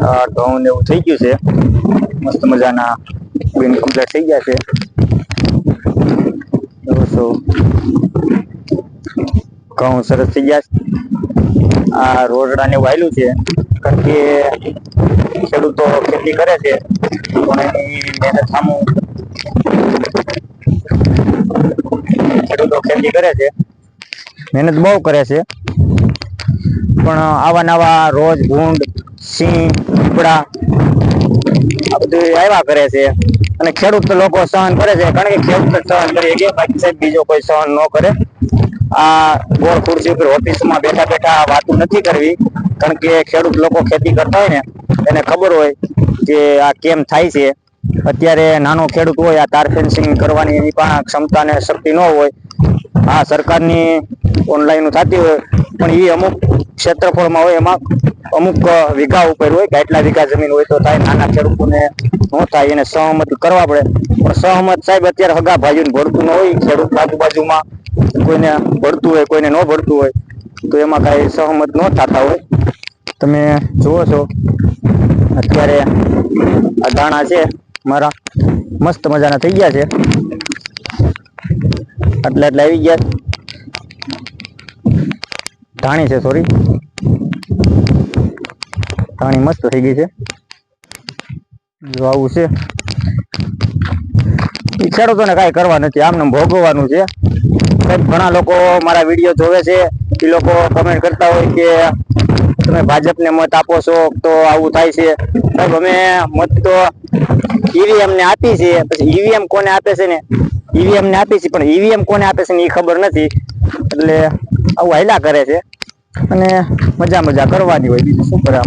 ઘઉં ને એવું થઈ ગયું છે. મસ્ત મજાના બિન કમ્પ્લીટ થઈ ગયા છે. ઘઉં સરસ થઈ ગયા છે. આ રોજડા ને વાયલું છે. કારણ કે ખેડૂતો ખેતી કરે છે. પણ એની મહેનત સામું ખેડૂતો ખેતી કરે છે. મહેનત બહુ કરે છે. પણ આવા નવા રોજ ભૂંડ સિંહ કુકડા આ બધું આવ્યા કરે છે. અને ખેડૂત લોકો સહન કરે છે, કારણ કે ખેડૂત સહન કરી. શકે બાકી સાહેબ બીજો કોઈ સહન ન કરે. આ ગોળ ખુરશી ઉપર ઓફિસમાં બેઠા બેઠા વાતો નથી કરવી. કારણ કે ખેડૂત લોકો ખેતી કરતા હોય ને, એને ખબર હોય કે આ કેમ થાય છે. અત્યારે નાનો ખેડૂત હોય, આ તાર ફેન્સિંગ કરવાની એની પણ ક્ષમતા ને શક્તિ ન હોય. આ સરકારની ઓનલાઈન થતી હોય, પણ એ અમુક ક્ષેત્રફળમાં હોય એમાં અમુક વીઘા ઉપર હોય કે આટલા વીઘા જમીન હોય તો થાય, નાના ખેડૂતોને ન થાય, એને સહમત કરવા પડે. પણ સહમત સાહેબ અત્યારે હગા ભાઈઓને ભળતું ન હોય, ખેડૂત આજુબાજુમાં કોઈને ભળતું હોય, કોઈને ન ભળતું હોય, તો એમાં કાંઈ સહમત ન થતા હોય. તમે જુઓ છો, અત્યારે આ દાણા છે, મારા મસ્ત મજાના થઈ ગયા છે. આટલા આટલા આવી ગયા. ધાણી છે સોરી ધાણી મસ્ત થઈ ગઈ છે. જો આવું છે. ખેડૂતોને કાંઈ કરવા નથી, આમને ભોગવવાનું છે. ઘણા લોકો મારા વીડિયો જોવે છે. એ લોકો કમેન્ટ કરતા હોય કે તમે ભાજપને મત આપો છો, તો આવું થાય છે. સાહેબ, અમે મત તો ઈવીએમ ને આપી છે, પછી ઈવીએમ કોને આપે છે ને? ઈવીએમ ને આપી છે, પણ ઈવીએમ કોને આપે છે ને એ ખબર નથી. એટલે આવું હાલ્યા કરે છે. અને મજા મજા કરવાની હોય બીજું શું કરે